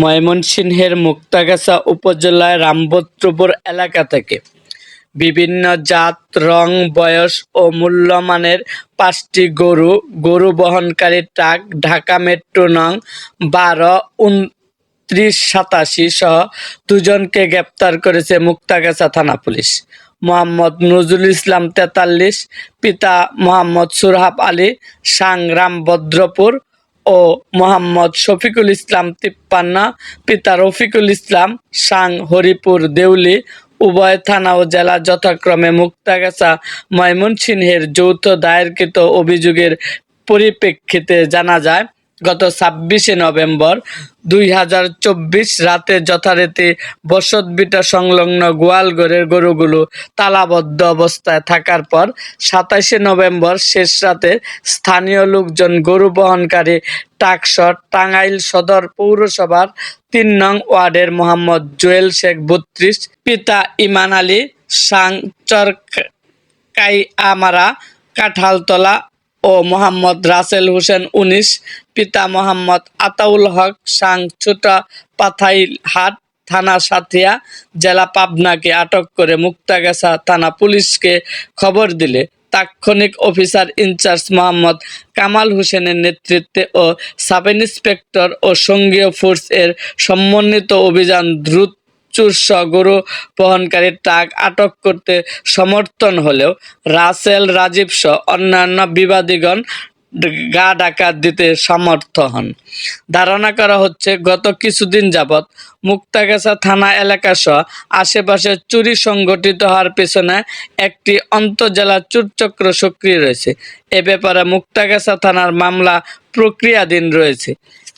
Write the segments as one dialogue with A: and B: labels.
A: ময়মনসিংহের মুক্তাগাছা উপজেলার রামভদ্রপুর এলাকা থেকে। বিভিন্ন জাত, রং, বয়স ও মূল্যমানের পাঁচটি গরু গরু বহনকারী ট্রাক, ঢাকা মেট্রো নং বারো, উনত্রিশ, সাতাশি সহ দুজনকে গ্রেপ্তার করেছে মুক্তাগাছা থানা পুলিশ। মোহাম্মদ নজরুল ইসলাম তেতাল্লিশ, পিতা মোহাম্মদ সুরহাব আলী সাংগ্রাম ভদ্রপুর ও মোহাম্মদ শফিকুল ইসলাম তিপ্পান্না, পিতা রফিকুল ইসলাম, সাং হরিপুর, দেউলি, উভয় থানা ও জেলা যথাক্রমে মুক্তাগাছা, ময়মনসিংহের যৌথ দায়েরকৃত অভিযোগের পরিপ্রেক্ষিতে জানা যায় গত ছাব্বিশে নভেম্বর দুই হাজার চব্বিশ রাতে যথারীতি বসতবিটা সংলগ্ন গোয়ালঘরের গরুগুলো তালাবদ্ধ অবস্থায় থাকার পর সাতাশে নভেম্বর শেষ রাতে স্থানীয় লোকজন গরু বহনকারী টাকশট টাঙ্গাইল সদর পৌরসভার তিন নং ওয়ার্ডের মোহাম্মদ জুয়েল শেখ বত্রিশ, পিতা ইমান আলী সাংচর কাই আমারা কাঁঠালতলা ও মোহাম্মদ রাসেল হোসেন উনিশ, পিতা মোহাম্মদ আতাউল হক সাং ছোটা পাথাইলহাট থানা সাথিয়া, জেলা পাবনাকে আটক করে মুক্তাগাছা থানা পুলিশকে খবর দিলে। তাৎক্ষণিক অফিসার ইনচার্জ মোহাম্মদ কামাল হোসেনের নেতৃত্বে ও সাব ইন্সপেক্টর ও সঙ্গীয় ফোর্স এর সমন্বিত অভিযান দ্রুত চুরস গরু বহনকারী ট্রাক আটক করতে সমর্থন হলেও রাসেল রাজীব সহ অন্যান্য বিবাদীগণ গা ডাকাত দিতে সমর্থ হন। ধারণা করা হচ্ছে, গত কিছুদিন যাবৎ মুক্তাগাছা থানা এলাকা সহ আশেপাশে চুরি সংগঠিত হওয়ার পেছনে একটি অন্তজেলা চুরচক্র সক্রিয় রয়েছে। এ ব্যাপারে মুক্তাগাছা থানার মামলা প্রক্রিয়াধীন রয়েছে।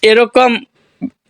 A: এরকম